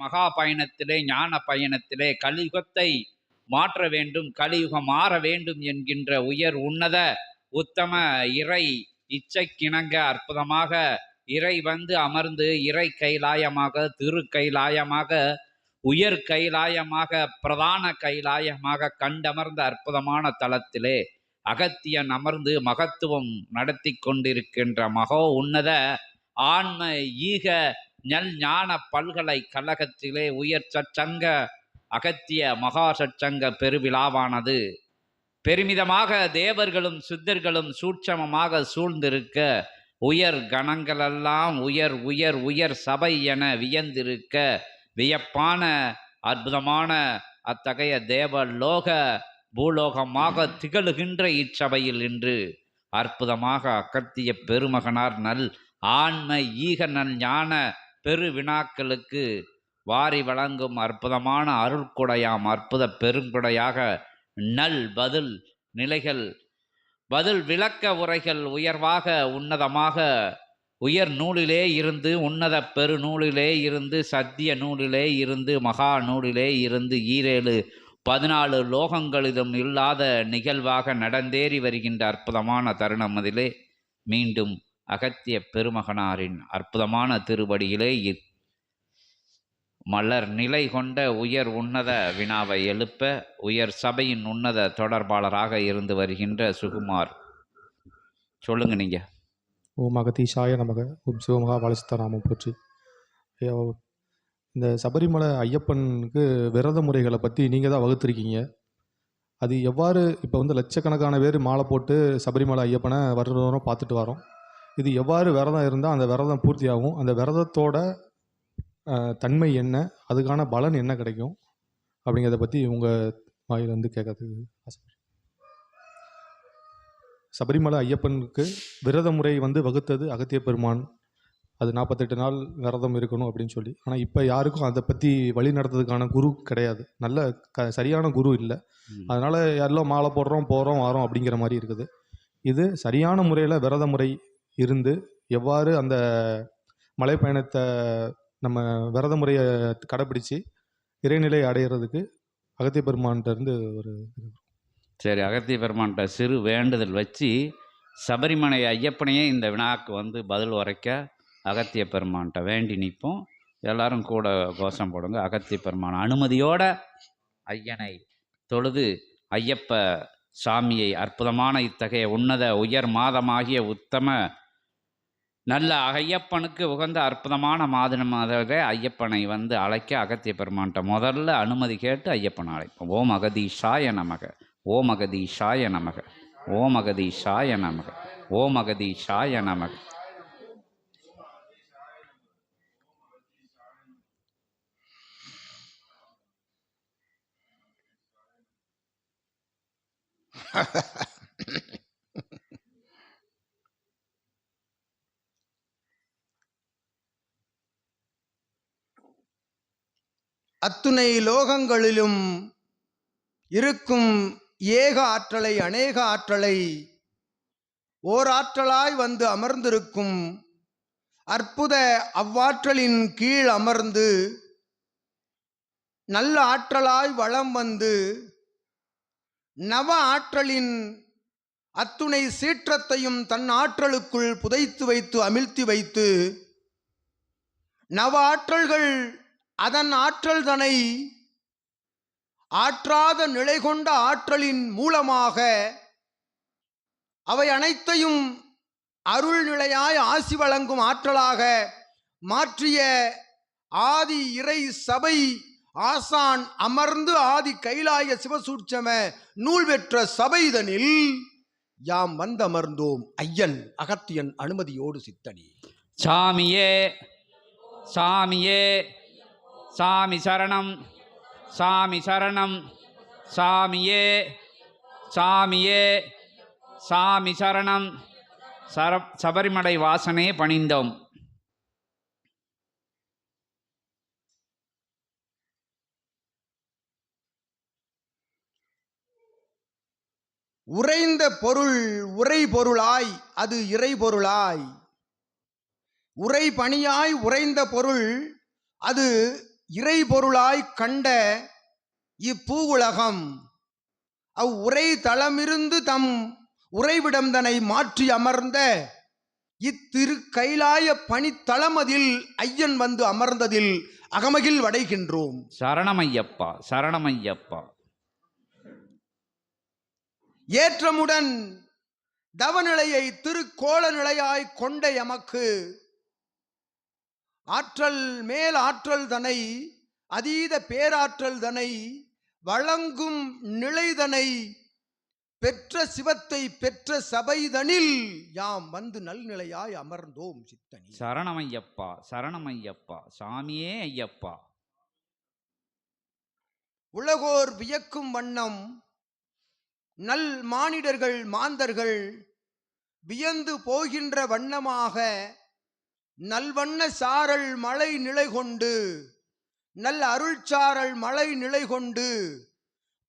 மகா பயணத்திலே ஞான பயணத்திலே கலியுகத்தை மாற்ற வேண்டும் கலியுகம் மாற வேண்டும் என்கின்ற உயர் உன்னத உத்தம இறை இச்சைக்கிணங்க அற்புதமாக இறை வந்து அமர்ந்து இறை கைலாயமாக திரு கைலாயமாக உயர் கைலாயமாக பிரதான கைலாயமாக கண்டமர்ந்த அற்புதமான தளத்திலே அகத்தியன் அமர்ந்து மகத்துவம் நடத்தி கொண்டிருக்கின்ற மகோ உன்னத ஆன்ம ஈக நல் ஞான பல்கலைக்கழகத்திலே உயர் சச்சங்க அகத்திய மகா சச்சங்க பெருவிழாவானது. பெருமிதமாக தேவர்களும் சித்தர்களும் சூட்சமமாக சூழ்ந்திருக்க உயர் கணங்களெல்லாம் உயர் உயர் உயர் சபை என வியந்திருக்க வியப்பான அற்புதமான அத்தகைய தேவலோக பூலோகமாக திகழுகின்ற இச்சபையில் இன்று அற்புதமாக அகத்திய பெருமகனார் நல் ஆன்ம ஈக நல் ஞான பெரு வினாக்களுக்கு வாரி வழங்கும் அற்புதமான அருள்கொடையாம் அற்புத பெருங்கொடையாக நல் பதில் நிலைகள். பதில் விளக்க உரைகள் உயர்வாக உன்னதமாக உயர் நூலிலே இருந்து உன்னத பெருநூலிலே இருந்து சத்திய நூலிலே இருந்து மகா நூலிலே இருந்து ஈரேழு பதினாலு லோகங்களிலும் இல்லாத நிகழ்வாக நடந்தேறி வருகின்ற அற்புதமான தருணம் அதிலே மீண்டும் அகத்திய பெருமகனாரின் அற்புதமான திருவடியிலே இ- மலர் நிலை கொண்ட உயர் உன்னத வினாவை எழுப்ப உயர் சபையின் உன்னத தொடர்பாளராக இருந்து வருகின்ற சுகுமார். சொல்லுங்க நீங்க. ஓம் அகதீஷாய நமக. ஓம் சிவமகா பாலசித்தாராமம் போற்றி. இந்த சபரிமலை ஐயப்பனுக்கு விரத முறைகளை பற்றி நீங்கள் தான் வகுத்துருக்கீங்க. அது எவ்வாறு இப்போ வந்து லட்சக்கணக்கான பேர் மாலை போட்டு சபரிமலை ஐயப்பனை வர்றதோரம் பார்த்துட்டு வரோம். இது எவ்வாறு விரதம் இருந்தால் அந்த விரதம் பூர்த்தியாகும். அந்த விரதத்தோட தன்மை என்ன? அதுக்கான பலன் என்ன கிடைக்கும்? அப்படிங்கிறத பற்றி உங்கள் வாயிலிருந்து கேட்கறதுக்கு ஆசைப்படுறேன் சபரிமலை ஐயப்பனுக்கு விரத முறை வந்து வகுத்தது அகத்திய பெருமான். அது நாற்பத்தெட்டு நாள் விரதம் இருக்கணும் அப்படின்னு சொல்லி. ஆனால் இப்போ யாருக்கும் அதை பற்றி வழி நடத்துறதுக்கான குரு கிடையாது. நல்ல க சரியான குரு இல்லை. அதனால் எல்லாம் மாலை போடுறோம் போகிறோம் வரோம் அப்படிங்கிற மாதிரி இருக்குது. இது சரியான முறையில் விரத முறை இருந்து எவ்வாறு அந்த மலை பயணத்தை நம்ம விரத முறையை கடைப்பிடிச்சு இறைநிலை அடையிறதுக்கு அகத்திய பெருமான்கிட்ட இருந்து ஒரு சரி அகத்திய பெருமான்கிட்ட சிறு வேண்டுதல் வச்சு சபரிமலை ஐயப்பனையே இந்த வினாக்கு வந்து பதில் உரைக்க அகத்திய பெருமான்கிட்ட வேண்டி நிற்போம். எல்லாரும் கூட கோஷம் போடுங்க. அகத்திய பெருமான் அனுமதியோட ஐயனை தொழுது ஐயப்ப சாமியை அற்புதமான இத்தகைய உன்னத உயர் மாதமாகிய உத்தம நல்ல ஐயப்பனுக்கு உகந்த அற்புதமான மாதமாக ஐயப்பனை வந்து அழைக்க அகத்திய பெருமான்கிட்ட முதல்ல அனுமதி கேட்டு ஐயப்பனை அழைப்போம். ஓம் அகதீஷாய நமக ஓம் அகதீஷாய நமக ஓம் அகதீஷாய நமக ஓம் அகதீஷாய நமக. அத்துணை லோகங்களிலும் இருக்கும் ஏக ஆற்றலை அநேக ஆற்றலை ஓராற்றலாய் வந்து அமர்ந்திருக்கும் அற்புத அவ்வாற்றலின் கீழ் அமர்ந்து நல்ல ஆற்றலாய் வளம் வந்து நவ ஆற்றலின் அத்துணை சீற்றத்தையும் தன் ஆற்றலுக்குள் புதைத்து வைத்து அமிழ்த்தி வைத்து நவ ஆற்றல்கள் அதன் ஆற்றல் தனை ஆற்றாத நிலை கொண்ட ஆற்றலின் மூலமாக அவை அனைத்தையும் அருள் நிலையாய் ஆசி வழங்கும் ஆற்றலாக மாற்றிய ஆதி இறை சபை ஆசான் அமர்ந்து ஆதி கைலாய சிவசூட்சம நூல் பெற்ற சபைதனில் யாம் வந்தமர்ந்தோம் ஐயன் அகத்தியன் அனுமதியோடு சித்தனி. சாமியே சாமியே சாமி சரணம் சாமி சரணம் சாமியே சாமியே சாமி சரணம். சர சபரிமலை வாசனே பணிந்தோம். உறைந்த பொருள் உரை பொருளாய் அது இறை பொருளாய். உரை பணியாய் உறைந்த பொருள் அது இறைபொருளாய் கண்ட இப்பூவுலகம். அவ் உரை தளமிருந்து தம் உறைவிடம்தனை மாற்றி அமர்ந்த இத்திரு கைலாய பணித்தளமதில் ஐயன் வந்து அமர்ந்ததில் அகமகில் வடைகின்றோம். சரணமையப்பா சரணமையப்பா. ஏற்றமுடன் தவநிலையை திருக்கோல நிலையாய் கொண்ட எமக்கு ஆற்றல் மேல் ஆற்றல் தனை அதீத பேராற்றல் தனை வழங்கும் நிலைதனை பெற்ற சிவத்தை பெற்ற சபைதனில் யாம் வந்து நல்நிலையாய் அமர்ந்தோம் சித்தனி. சரணமையப்பா சரணமையப்பா சாமியே ஐயப்பா. உலகோர் வியக்கும் வண்ணம் நல் மானிடர்கள் மாந்தர்கள் வியந்து போகின்ற வண்ணமாக நல்வண்ண சாரல் மழை நிலை கொண்டு நல் அருள்சாரல் மழை நிலை கொண்டு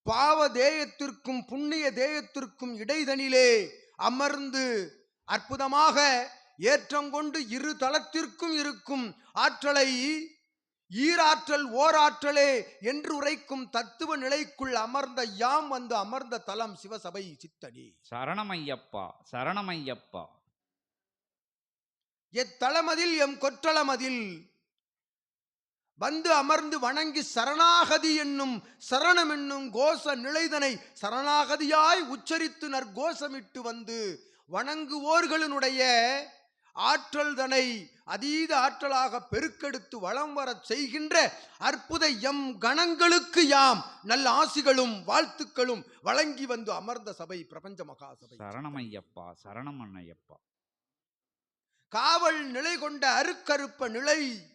பாவ தேயத்திற்கும் புண்ணிய தேயத்திற்கும் இடைதனிலே அமர்ந்து அற்புதமாக ஏற்றம் கொண்டு இரு தளத்திற்கும் இருக்கும் ஆற்றலை ஈராற்றல் ஓராற்றலே என்று உரைக்கும் தத்துவ நிலைக்குள் அமர்ந்த யாம் வந்து அமர்ந்த தலம் சிவசபை சித்தடி சரணமையப்பா சரணமையப்பா. எத்தளமதில் எம் கொற்றளமதில். வந்து அமர்ந்து வணங்கி சரணாகதி என்னும் சரணம் என்னும் கோஷ நிலைதனை சரணாகதியாய் உச்சரித்து நற்கோஷமிட்டு வந்து வணங்குவோர்களினுடைய ஆற்றல் தனை அதீத ஆற்றலாக பெருக்கெடுத்து வளம் வரச் செய்கின்ற அற்புத எம் கணங்களுக்கு யாம் நல்ல ஆசிகளும் வாழ்த்துக்களும் வழங்கி வந்து அமர்ந்த சபை பிரபஞ்ச மகா சபை சரணமையப்பா சரணமண்ணையப்பா காவல் நிலை கொண்ட அருக்கருப்ப நிலை.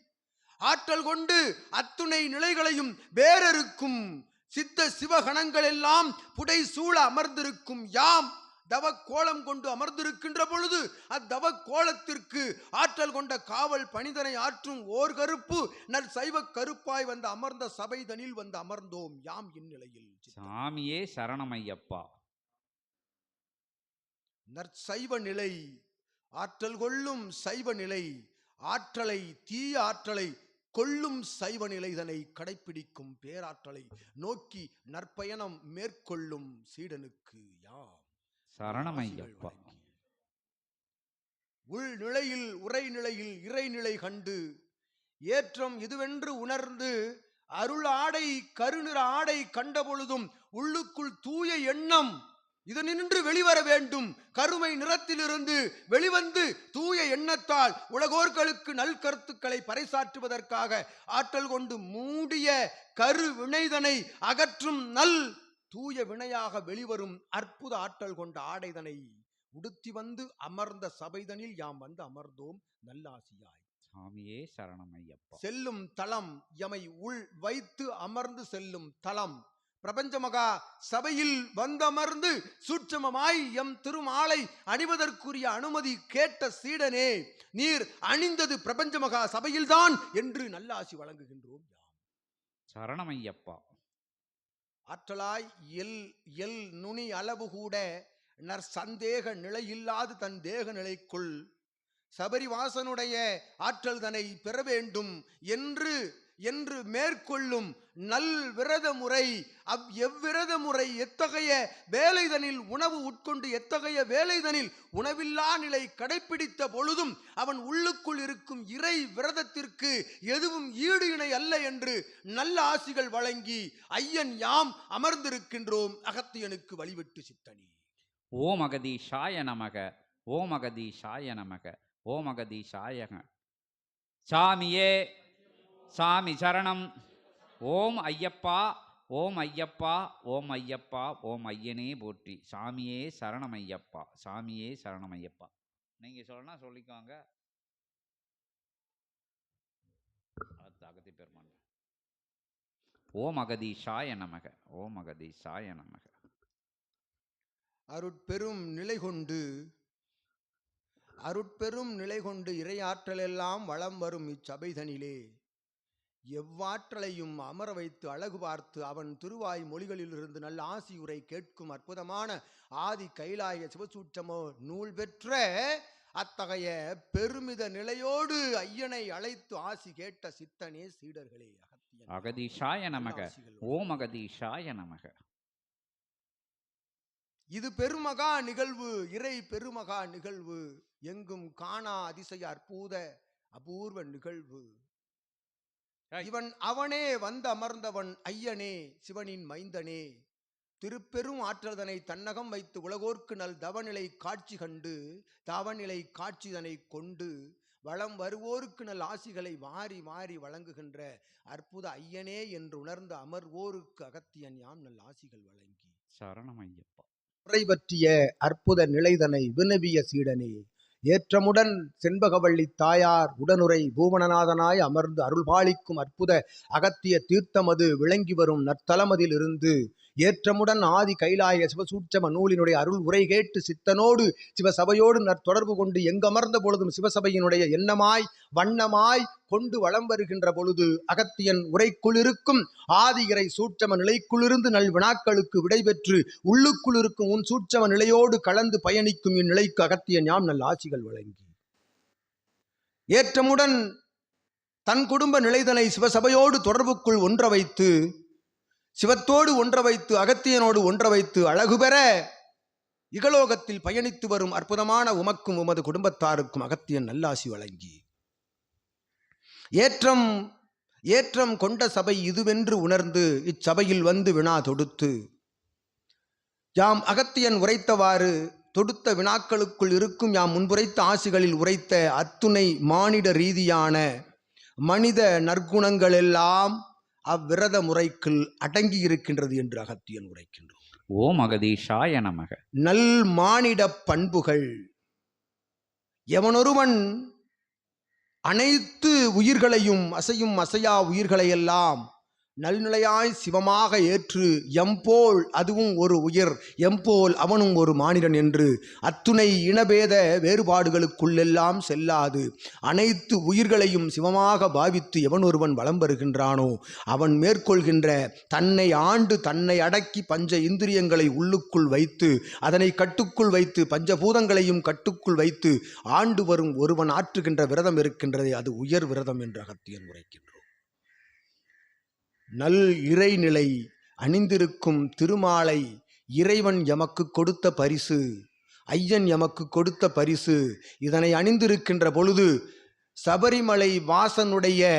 ஆற்றல் கொண்டு அத்துணை நிலைகளையும் வேறறுக்கும். சித்த சிவகணங்கள் எல்லாம் புடை சூழ அமர்ந்திருக்கும் யாம். தவ கோலம் கொண்டு அமர்ந்திருக்கின்ற பொழுது அத்தவ கோலத்திற்கு ஆற்றல் கொண்ட காவல் பணிதனை ஆற்றும் ஓர் கருப்பு நல் சைவ கருப்பாய் வந்த அமர்ந்த சபைதனில் வந்து அமர்ந்தோம் யாம் இந்நிலையில். சாமியே சரணமையப்பா. நற்சைவ நிலை. ஆற்றல் கொள்ளும் சைவ நிலை ஆற்றலை தீய ஆற்றலை கொள்ளும் சைவ நிலைதனை கடைப்பிடிக்கும் பேராற்றலை நோக்கி நற்பயணம் மேற்கொள்ளும் சீடனுக்கு யாம் சரணமையப்பா உள் நிலையில் உரை நிலையில் இறைநிலை கண்டு ஏற்றம் இதுவென்று உணர்ந்து அருள் ஆடை கருநிற ஆடை கண்ட பொழுதும் உள்ளுக்குள் தூய எண்ணம் இது நின்று வெளிவர வேண்டும். கருமை நிறத்திலிருந்து வெளிவந்து தூய எண்ணத்தால் உலகோர்களுக்கு நல் கருத்துக்களை பறைசாற்றுவதற்காக ஆற்றல் கொண்டு மூடிய கரு வினைதனை அகற்றும் நல் தூய வினையாக வெளிவரும் அற்புத ஆற்றல் கொண்ட ஆடைதனை உடுத்தி வந்து அமர்ந்த சபைதனில் யாம் வந்து அமர்ந்தோம் நல்லாசியாய். சாமியே சரணமையப்பா செல்லும் தலம் எமை உள் வைத்து அமர்ந்து செல்லும் தலம் பிரபஞ்ச மகா சபையில் வந்தமர்ந்து சூட்சமமாய் எம் திருமாலை அணிவதற்குரிய அனுமதி கேட்ட சீடனே நீர் அணிந்தது பிரபஞ்ச மகா சபையில்தான் என்று நல்லாசி வழங்குகின்றோம் சரணமையப்பா. ஆற்றலாய் எல் எல் நுனி அளவு கூட நற் சந்தேக நிலையில்லாது தன் தேக நிலைக்குள் சபரிவாசனுடைய ஆற்றல் தன்னை பெற வேண்டும் என்று என்று மேற்கொள்ளும் நல் விரத முறை அவ் எவ்விரத முறை எத்தகைய வேலைதனில் உணவு உட்கொண்டு எத்தகைய வேலைதனில் உணவில்லா நிலை கடைப்பிடித்த பொழுதும் அவன் உள்ளுக்குள் இருக்கும் இறை விரதத்திற்கு எதுவும் ஈடு இணை அல்ல என்று நல்ல ஆசிகள் வழங்கி ஐயன் யாம் அமர்ந்திருக்கின்றோம் அகத்தியனுக்கு வழிவிட்டு சித்தனி. ஓம் அகதீஷாய நமக ஓம் அகதீஷாய நமக ஓம் அகதீஷாய சாமியே சாமி சரணம். ஓம் ஐயப்பா ஓம் ஐயப்பா ஓம் ஐயப்பா ஓம் ஐயனே போற்றி. சாமியே சரணம் ஐயப்பா சாமியே சரணம் ஐயப்பா. நீங்க சொல்லணும் சொல்லிக்கோங்க. அடுத்து அகதி பெருமான். ஓம் அகதீஷாய நமக ஓம் அகதீஷாய நமக. அருட்பெரும் நிலை கொண்டு அருட்பெரும் நிலை கொண்டு இறையாற்றலெல்லாம் வளம் வரும் இச்சபைதனிலே. எவ்வாற்றலையும் அமர வைத்து அழகு பார்த்து அவன் திருவாய் மொழிகளிலிருந்து நல்ல ஆசியுரை கேட்கும் அற்புதமான ஆதி கைலாய சிவசூற்றமோ நூல் பெற்ற அத்தகைய பெருமித நிலையோடு ஐயனை அழைத்து ஆசி கேட்ட சித்தனே சீடர்களே அகதீஷாய நமக. ஓம் அகதீஷாய நமக. இது பெருமகா நிகழ்வு இறை பெருமகா நிகழ்வு எங்கும் காணா அதிசய அற்புத அபூர்வ நிகழ்வு. இவன் அவனே வந்து அமர்ந்தவன் ஐயனே சிவனின் மைந்தனே. திருப்பெரும் ஆற்றல்தனை தன்னகம் வைத்து உலகோர்க்கு நல் தவநிலை காட்சி கண்டு தவநிலை காட்சிதனை கொண்டு வளம் வருவோருக்கு நல் ஆசிகளை வாரி வாரி வழங்குகின்ற அற்புத ஐயனே என்று உணர்ந்த அமர்வோருக்கு அகத்தியன் யாம் நல் ஆசிகள் வழங்கி. சரணம் ஐயப்பா. பற்றிய அற்புத நிலைதனை வினவிய சீடனே. ஏற்றமுடன் செண்பகவள்ளி தாயார் உடனுரை பூவனநாதனாய் அமர்ந்து அருள்பாலிக்கும் அற்புத அகத்திய தீர்த்தமது விளங்கி வரும் நற்தலமதில் இருந்து ஏற்றமுடன் ஆதி கைலாய சிவசூட்சம நூலினுடைய அருள் உரை கேட்டு சித்தனோடு சிவசபையோடு நற்தொடர்பு கொண்டு எங்கமர்ந்த பொழுதும் சிவசபையினுடைய எண்ணமாய் வண்ணமாய் கொண்டு வளம் வருகின்ற பொழுது அகத்தியன் உரைக்குளிருக்கும் ஆதிகரை சூட்சம நிலைக்குள்ளிருந்து நல் வினாக்களுக்கு விடைபெற்று உள்ளுக்குளிருக்கும் உன் சூட்சம நிலையோடு கலந்து பயணிக்கும் இந்நிலைக்கு அகத்தியன் யாம் நல் ஆசிகள் வழங்கி. ஏற்றமுடன் தன் குடும்ப நிலைதனை சிவசபையோடு தொடர்புக்குள் ஒன்ற வைத்து சிவத்தோடு ஒன்ற வைத்து அகத்தியனோடு ஒன்ற வைத்து அழகு பெற இகலோகத்தில் பயணித்து வரும் அற்புதமான உமக்கும் உமது குடும்பத்தாருக்கும் அகத்தியன் நல்லாசி வழங்கி. ஏற்றம் ஏற்றம் கொண்ட சபை இதுவென்று உணர்ந்து இச்சபையில் வந்து வினா தொடுத்து யாம் அகத்தியன் உரைத்தவாறு தொடுத்த வினாக்களுக்குள் இருக்கும் யாம் முன்புரைத்த ஆசிகளில் உரைத்த அத்துணை மானிட ரீதியான மனித நற்குணங்களெல்லாம் அவ்விரத முறைக்குள் அடங்கி இருக்கின்றது என்று அகத்தியன் உரைக்கின்றோம் ஓம் அகதீஷாய நமக. நல் மானிட பண்புகள். எவனொருவன் அனைத்து உயிர்களையும் அசையும் அசையா உயிர்களையெல்லாம் நல்நிலையாய் சிவமாக ஏற்று எம்போல் அதுவும் ஒரு உயிர் எம்போல் அவனும் ஒரு மானிடன் என்று. அத்துணை இனபேத வேறுபாடுகளுக்குள்ளெல்லாம் செல்லாது. அனைத்து உயிர்களையும் சிவமாக பாவித்து எவன் ஒருவன் வலம் வருகின்றானோ அவன் மேற்கொள்கின்ற தன்னை ஆண்டு தன்னை அடக்கி பஞ்ச இந்திரியங்களை உள்ளுக்குள் வைத்து அதனை கட்டுக்குள் வைத்து பஞ்சபூதங்களையும் கட்டுக்குள் வைத்து ஆண்டு வரும் ஒருவன் ஆற்றுகின்ற விரதம் இருக்கின்றதே அது உயர் விரதம் என்று அகத்தியன் உரைக்கின்றோம் நல் இறைநிலை அணிந்திருக்கும் திருமாலை இறைவன் எமக்கு கொடுத்த பரிசு. ஐயன் எமக்கு கொடுத்த பரிசு. இதனை அணிந்திருக்கின்ற பொழுது சபரிமலை வாசனுடைய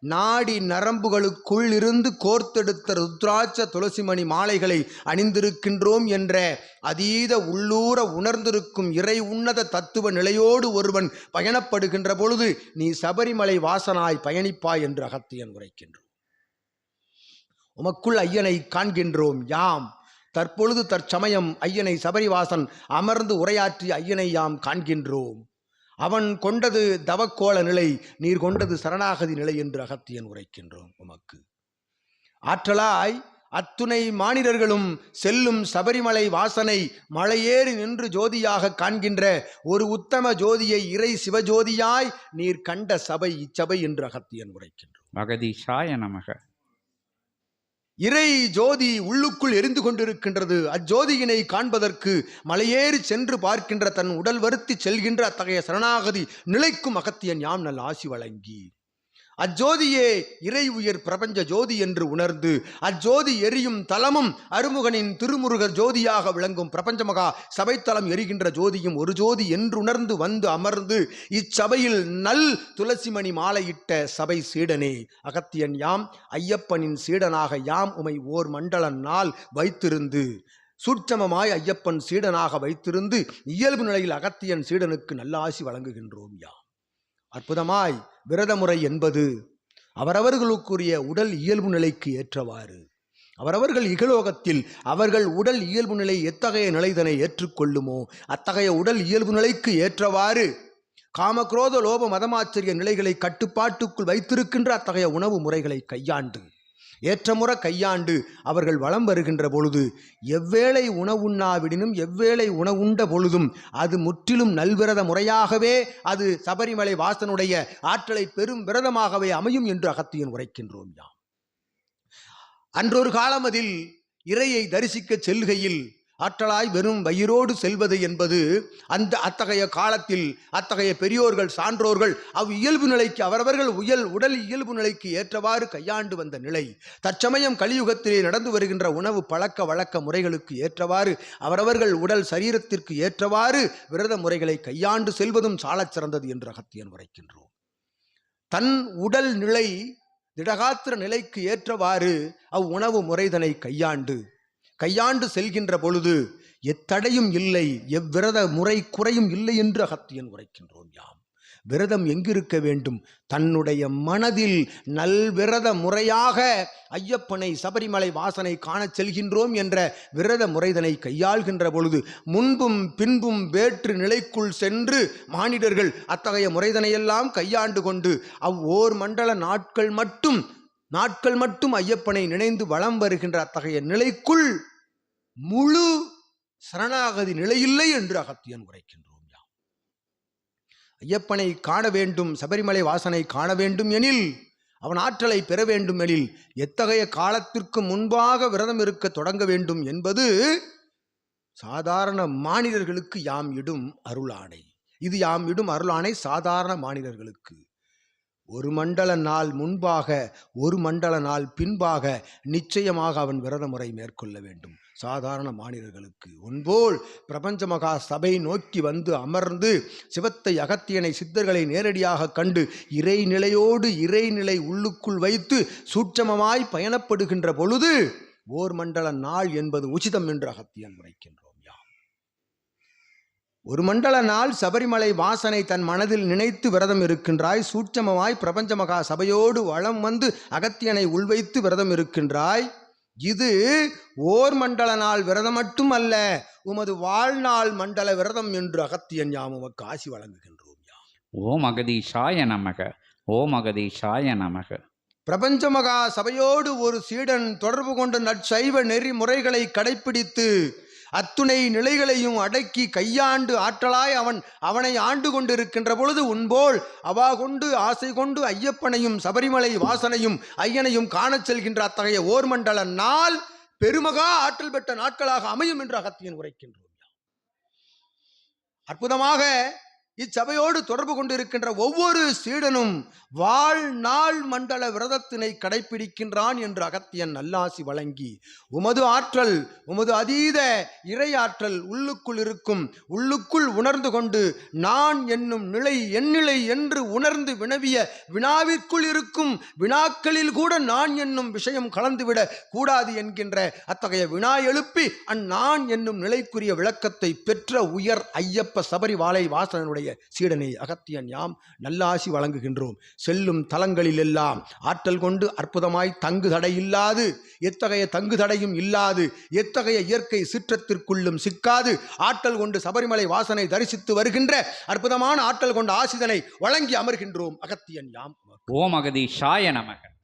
நாடி நரம்புகளுக்குள் இருந்து கோர்த்தெடுத்த ருத்ராட்ச துளசிமணி மாலைகளை அணிந்திருக்கின்றோம் என்ற அதீத உள்ளூர உணர்ந்திருக்கும் இறை உன்னத தத்துவ நிலையோடு ஒருவன் பயணப்படுகின்ற பொழுது நீ சபரிமலை வாசனாய் பயணிப்பாய் என்று அகத்தியன் உரைக்கின்றோம் உமக்குள் ஐயனை காண்கின்றோம் யாம். தற்பொழுது தற்சமயம் ஐயனை சபரிவாசன் அமர்ந்து உரையாற்றி ஐயனை யாம் காண்கின்றோம். அவன் கொண்டது தவக்கோல நிலை நீர் கொண்டது சரணாகதி நிலை என்று அகத்தியன் உரைக்கின்றோம் உமக்கு. ஆற்றலாய் அத்துணை மானிடர்களும் செல்லும் சபரிமலை வாசனை மலையேறி நின்று ஜோதியாக காண்கின்ற ஒரு உத்தம ஜோதியை இறை சிவஜோதியாய் நீர் கண்ட சபை இச்சபை என்று அகத்தியன் உரைக்கின்றோம். மகதீஷாய நமக. இறை ஜோதி உள்ளுக்குள் எரிந்து கொண்டிருக்கின்றது. அஜோதியினை காண்பதற்கு மலையேறி சென்று பார்க்கின்ற தன் உடல் வருத்தி செல்கின்ற அத்தகைய சரணாகதி நிலைக்கும் அகத்தியன் யாம் நல் ஆசி வழங்கி. அஜோதியே இறை உயர் பிரபஞ்ச ஜோதி என்று உணர்ந்து அஜோதி எரியும் தலமும் அருமுகனின் திருமுருகர் ஜோதியாக விளங்கும் பிரபஞ்ச மகா சபைத்தலம் எரிகின்ற ஜோதியும் ஒரு ஜோதி என்று உணர்ந்து வந்து அமர்ந்து இச்சபையில் நல் துளசிமணி மாலையிட்ட சபை சீடனே. அகத்தியன் யாம் ஐயப்பனின் சீடனாக யாம் உமை ஓர் மண்டல நாள் வைத்திருந்து சூட்சமமாய் ஐயப்பன் சீடனாக வைத்திருந்து இயல்பு நிலையில் அகத்தியன் சீடனுக்கு நல்லாசி வழங்குகின்றோம் யாம். அற்புதமாய் விரதமுறை என்பது அவரவர்களுக்குரிய உடல் இயல்பு நிலைக்கு ஏற்றவாறு. அவரவர்கள் இகலோகத்தில் அவர்கள் உடல் இயல்பு நிலை எத்தகைய நிலைதனை ஏற்றுக்கொள்ளுமோ அத்தகைய உடல் இயல்பு நிலைக்கு ஏற்றவாறு காமக்ரோத லோப மதமாச்சரிய நிலைகளை கட்டுப்பாட்டுக்குள் வைத்திருக்கின்ற அத்தகைய உணவு முறைகளை கையாண்டு ஏற்றமுற கையாண்டு அவர்கள் வலம் வருகின்ற பொழுது எவ்வேளை உணவுண்ணாவிடினும் எவ்வேளை உணவுண்ட பொழுதும் அது முற்றிலும் நல்விரத முறையாகவே அது சபரிமலை வாசனுடைய ஆற்றலை பெரும் விரதமாகவே அமையும் என்று அகத்தியன் உரைக்கின்றோம் யாம். அன்றொரு காலம் அதில் இறையை தரிசிக்க செல்கையில் ஆற்றலாய் வெறும் வயிறோடு செல்வது என்பது அந்த அத்தகைய காலத்தில் அத்தகைய பெரியோர்கள் சான்றோர்கள் அவ் இயல்பு நிலைக்கு அவரவர்கள் உயல் உடல் இயல்பு நிலைக்கு ஏற்றவாறு கையாண்டு வந்த நிலை. தற்சமயம் கலியுகத்திலே நடந்து வருகின்ற உணவு பழக்க வழக்க முறைகளுக்கு ஏற்றவாறு அவரவர்கள் உடல் சரீரத்திற்கு ஏற்றவாறு விரத முறைகளை கையாண்டு செல்வதும் சாலச் சிறந்தது என்று அகத்தியன் உரைக்கின்றோம். தன் உடல் நிலை திடகாத்திர நிலைக்கு ஏற்றவாறு அவ் உணவு முறைதனை கையாண்டு கையாண்டு செல்கின்ற பொழுது எத்தடையும் இல்லை எவ்விரத முறை குறையும் இல்லை என்று அகத்தியன் உரைக்கின்றோம் யாம். விரதம் எங்கிருக்க வேண்டும்? தன்னுடைய மனதில் நல்விரத முறையாக ஐயப்பனை சபரிமலை வாசனை காணச் செல்கின்றோம் என்ற விரத முறைதனை கையாள்கின்ற பொழுது முன்பும் பின்பும் வேற்று நிலைக்குள் சென்று மானிடர்கள் அத்தகைய முறைதனையெல்லாம் கையாண்டு கொண்டு அவ்வோர் மண்டல நாட்கள் மட்டும் நாட்கள் மட்டும் ஐயப்பனை நினைந்து வலம் வருகின்ற அத்தகைய நிலைக்குள் முழு சரணாகதி நிலையில்லை என்று அகத்தியன் உரைக்கின்றோம் யாம். ஐயப்பனை காண வேண்டும் சபரிமலை வாசனை காண வேண்டும் எனில் அவன் ஆற்றலை பெற வேண்டும் எனில் எத்தகைய காலத்திற்கு முன்பாக விரதம் இருக்க தொடங்க வேண்டும் என்பது சாதாரண மாநிலர்களுக்கு யாம் இடும் அருளாணை. இது யாம் இடும் அருளாணை சாதாரண மாநிலர்களுக்கு ஒரு மண்டல நாள் முன்பாக ஒரு மண்டல நாள் பின்பாக நிச்சயமாக அவன் விரத முறை மேற்கொள்ள வேண்டும். சாதாரண மாநிலர்களுக்கு ஒன்போல் பிரபஞ்ச மகா சபை நோக்கி வந்து அமர்ந்து சிவத்தை அகத்தியனை சித்தர்களை நேரடியாக கண்டு இறைநிலையோடு இறைநிலை உள்ளுக்குள் வைத்து சூட்சமமாய் பயணப்படுகின்ற பொழுது ஓர் மண்டல நாள் என்பது உச்சிதம் என்று அகத்தியன் உரைக்கின்றோம் ஒரு மண்டல நாள் சபரிமலை வாசனை தன் மனதில் நினைத்து விரதம் இருக்கின்றாய். சூட்சமமாய் பிரபஞ்ச மகா சபையோடு வளம் வந்து அகத்தியனை உள்வைத்து விரதம் இருக்கின்றாய். இது ஓர் மண்டல நாள் விரதம் மட்டும் அல்ல உமது வாழ்நாள் மண்டல விரதம் என்று அகத்தியன் யாம் உமக்கு ஆசி வழங்குகின்றோம் யாம். ஓம் அகதீஷாய நமக ஓம் அகதீஷாய நமக. பிரபஞ்ச மகா சபையோடு ஒரு சீடன் தொடர்பு கொண்ட நற்சைவ நெறிமுறைகளை கடைப்பிடித்து அத்துணை நிலைகளையும் அடக்கி கையாண்டு ஆற்றலாய் அவன் அவனை ஆண்டு கொண்டிருக்கின்ற பொழுது உன்போல் அவா கொண்டு ஆசை கொண்டு ஐயப்பனையும் சபரிமலை வாசனையும் ஐயனையும் காணச் செல்கின்ற அத்தகைய ஓர்மண்டல நாள் பெருமகா ஆற்றல் பெற்ற நாட்களாக அமையும் என்று அகத்தியன் உரைக்கின்றோம் அற்புதமாக இச்சபையோடு தொடர்பு கொண்டிருக்கின்ற ஒவ்வொரு சீடனும் வாழ்நாள் மண்டல விரதத்தினை கடைப்பிடிக்கின்றான் என்று அகத்தியன் நல்லாசி வழங்கி உமது ஆற்றல் உமது அதீத இறை ஆற்றல் உள்ளுக்குள் இருக்கும். உள்ளுக்குள் உணர்ந்து கொண்டு நான் என்னும் நிலை எந்நிலை என்று உணர்ந்து வினவிய வினாவிற்குள் இருக்கும் வினாக்களில் கூட நான் என்னும் விஷயம் கலந்துவிடக் கூடாது என்கின்ற அத்தகைய வினா எழுப்பி அந்நான் என்னும் நிலைக்குரிய விளக்கத்தை பெற்ற உயர் ஐயப்ப சபரி வாசனனுடைய நம்முடைய சீடனை அகத்தியன் யாம் நல்லாசி வழங்குகின்றோம். செல்லும் தலங்களிலெல்லாம் ஆற்றல் கொண்டு அற்புதமாய் தங்கு தடை இல்லாது எத்தகைய தங்கு தடையும் இல்லாது எத்தகைய இயற்கை சீற்றத்திற்குள்ளும் சிக்காது ஆற்றல் கொண்டு சபரிமலை வாசனை தரிசித்து வருகின்ற அற்புதமான ஆற்றல் கொண்ட ஆசிதனை வழங்கி அமர்கின்றோம். அகத்தியன் யாம் ஓம் சாய நமக.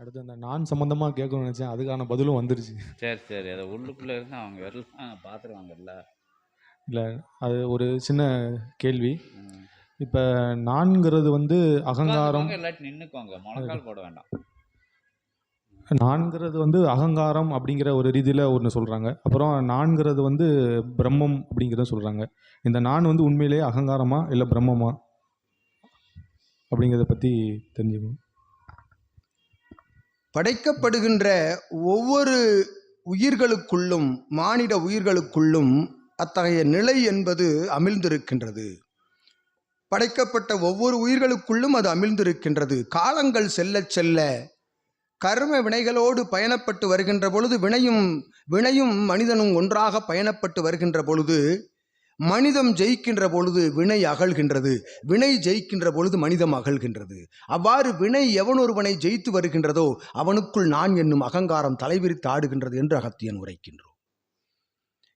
அடுத்து அந்த நான் சம்மந்தமாக கேட்கணும்னு நினச்சேன். அதுக்கான பதிலும் வந்துருச்சு. சரி சரி. அதை உள்ளுக்குள்ளே இருந்து அவங்க எல்லாம் பார்த்துருவாங்கல்ல இல்லை அது ஒரு சின்ன கேள்வி. இப்போ நான்கிறது வந்து அகங்காரம். இல்லாட்டி நின்னுக்கோங்க. முழங்கால் போட வேண்டாம். நான்கிறது வந்து அகங்காரம் அப்படிங்கிற ஒரு ரீதியில் ஒன்று சொல்கிறாங்க அப்புறம் நான்கிறது வந்து பிரம்மம் அப்படிங்கிறத சொல்கிறாங்க இந்த நான் வந்து உண்மையிலேயே அகங்காரமா இல்லை பிரம்மமா அப்படிங்கிறத பற்றி தெரிஞ்சுக்கணும். படைக்கப்படுகின்ற ஒவ்வொரு உயிர்களுக்குள்ளும் மானிட உயிர்களுக்குள்ளும் அத்தகைய நிலை என்பது அமிழ்ந்திருக்கின்றது. படைக்கப்பட்ட ஒவ்வொரு உயிர்களுக்குள்ளும் அது அமிழ்ந்திருக்கின்றது. காலங்கள் செல்ல செல்ல கர்ம வினைகளோடு பயணப்பட்டு வருகின்ற பொழுது வினையும் வினையும் மனிதனும் ஒன்றாக பயணப்பட்டு வருகின்ற பொழுது மனிதம் ஜெயிக்கின்ற பொழுது வினை அகழ்கின்றது. வினை ஜெயிக்கின்ற பொழுது மனிதம் அகழ்கின்றது. அவ்வாறு வினை எவனொருவனை ஜெயித்து வருகின்றதோ அவனுக்குள் நான் என்னும் அகங்காரம் தலைவிரித்து ஆடுகின்றது என்று அகத்தியன் உரைக்கின்றோம்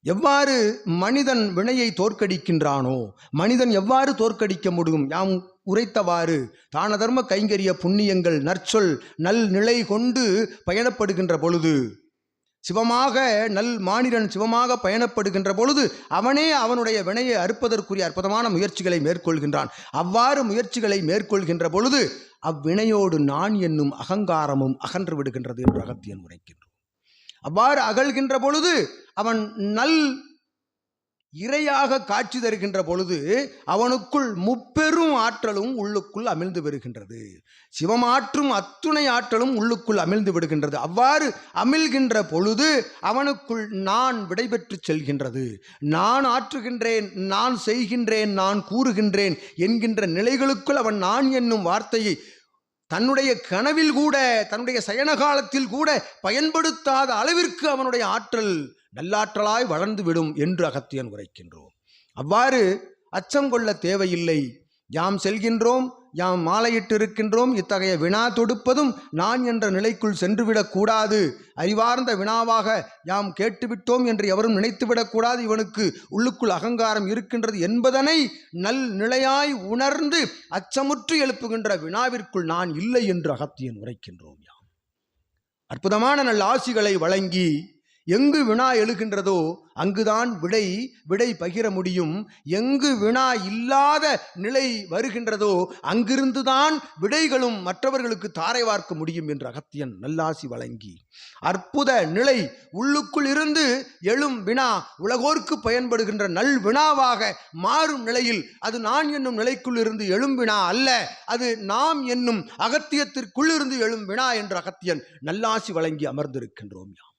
எவ்வாறு மனிதன் வினையை தோற்கடிக்கின்றானோ மனிதன் எவ்வாறு தோற்கடிக்க முடியும்? யாம் உரைத்தவாறு தான தர்ம கைங்கரிய புண்ணியங்கள் நற்சொல் நல் நிலை கொண்டு பயணப்படுகின்ற பொழுது சிவமாக நல் மானிடன் சிவமாக பயணப்படுகின்ற பொழுது அவனே அவனுடைய வினையை அறுப்பதற்குரிய அற்புதமான முயற்சிகளை மேற்கொள்கின்றான். அவ்வாறு முயற்சிகளை மேற்கொள்கின்ற பொழுது அவ்வினையோடு நான் என்னும் அகங்காரமும் அகன்று விடுகின்றது என்று அகத்தியன் உரைக்கின்றோம் அவ்வாறு அகழ்கின்ற பொழுது அவன் நல் இரையாக காட்சி தருகின்ற பொழுது அவனுக்குள் முப்பெரும் ஆற்றலும் உள்ளுக்குள் அமிழ்ந்து வருகின்றது சிவமாற்றும் அத்துணை ஆற்றலும் உள்ளுக்குள் அமிழ்ந்து விடுகின்றது. அவ்வாறு அமிழ்கின்ற பொழுது அவனுக்குள் நான் விடைபெற்று செல்கின்றது. நான் ஆற்றுகின்றேன் நான் செய்கின்றேன் நான் கூறுகின்றேன் என்கின்ற நிலைகளுக்குள் அவன் நான் என்னும் வார்த்தையை தன்னுடைய கனவில் கூட தன்னுடைய சயன காலத்தில் கூட பயன்படுத்தாத அளவிற்கு அவனுடைய ஆற்றல் நல்லாற்றலாய் வளர்ந்துவிடும் என்று அகத்தியன் உரைக்கின்றோம். அவ்வாறு அச்சம் கொள்ள தேவையில்லை. யாம் செல்கின்றோம் யாம் மாலையிட்டு இருக்கின்றோம் இத்தகைய வினா தொடுப்பதும் நான் என்ற நிலைக்குள் சென்றுவிடக்கூடாது அறிவார்ந்த வினாவாக யாம் கேட்டுவிட்டோம் என்று எவரும் நினைத்துவிடக்கூடாது இவனுக்கு உள்ளுக்குள் அகங்காரம் இருக்கின்றது என்பதனை நல் நிலையாய் உணர்ந்து அச்சமுற்று எழுப்புகின்ற வினாவிற்குள் நான் இல்லை என்று அகத்தியன் உரைக்கின்றோம் யாம். அற்புதமான நல் ஆசிகளை வழங்கி எங்கு வினா எழுகின்றதோ அங்குதான் விடை விடை பகிர முடியும். எங்கு வினா இல்லாத நிலை வருகின்றதோ அங்கிருந்துதான் விடைகளும் மற்றவர்களுக்கு தாரை வார்க்க முடியும் என்று அகத்தியன் நல்லாசி வழங்கி. அற்புத நிலை உள்ளுக்குள் இருந்து எழும் வினா உலகோர்க்கு பயன்படுகின்ற நல் வினாவாக மாறும் நிலையில் அது நான் என்னும் நிலைக்குள் இருந்து எழும் வினா அல்ல அது நாம் என்னும் அகத்தியத்திற்குள் இருந்து எழும் வினா என்று அகத்தியன் நல்லாசி வழங்கி அமர்ந்திருக்கின்றோம் யாம்.